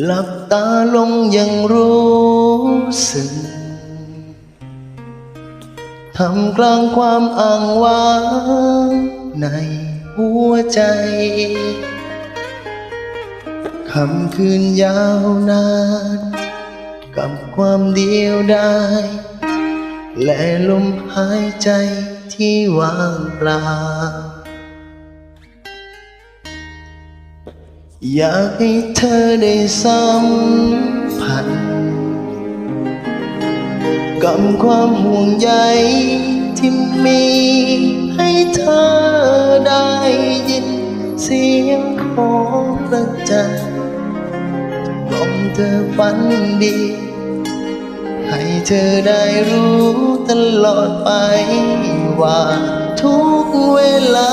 หลับตาลงยังรู้สึกทำกลางความอ่างว้างในหัวใจคำคืนยาวนาน กับความเดียวดายและลมหายใจที่ว่างเปล่า อยากให้เธอได้สัมผัสกับความห่วงใยที่มีให้เธอได้ยิน เสียงของพระจันทร์กล่อมเธอฝันดี ให้เธอได้รู้ตลอดไปว่าทุกเวลา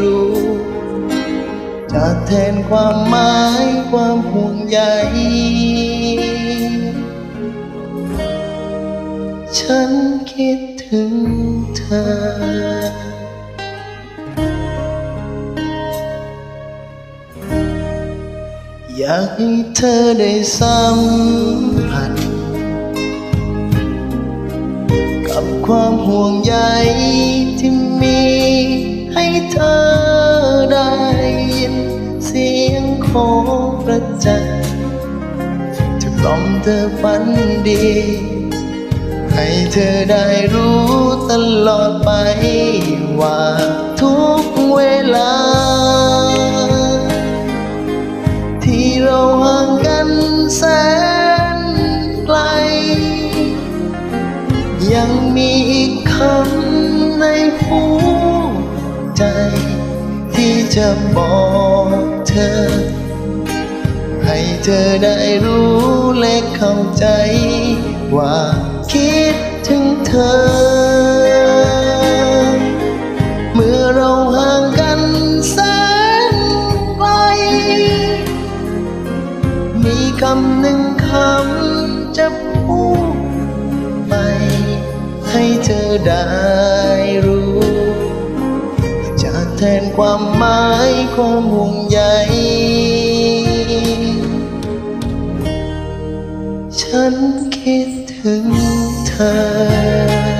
รู้จะแทนความหมายความห่วงใย ฉันคิดถึงเธออยากให้เธอได้สัมผัสกับความห่วงใยที่มีให้เธอ ของพระจันจะกล่อมเธอฝันดี ให้เธอได้รู้ตลอดไปว่าทุกเวลา ที่เราห่างกันแสนไกล ยังมีอีกคำในหัวใจ ที่จะบอกเธอ ให้เธอได้รู้และเข้าใจ ว่าคิดถึงเธอ เมื่อเราห่างกันแสนไกลมีคำหนึ่งคำจะพูดไป ให้เธอได้รู้จะแทนความหมายความห่วงใย ฉันคิดถึงเธอ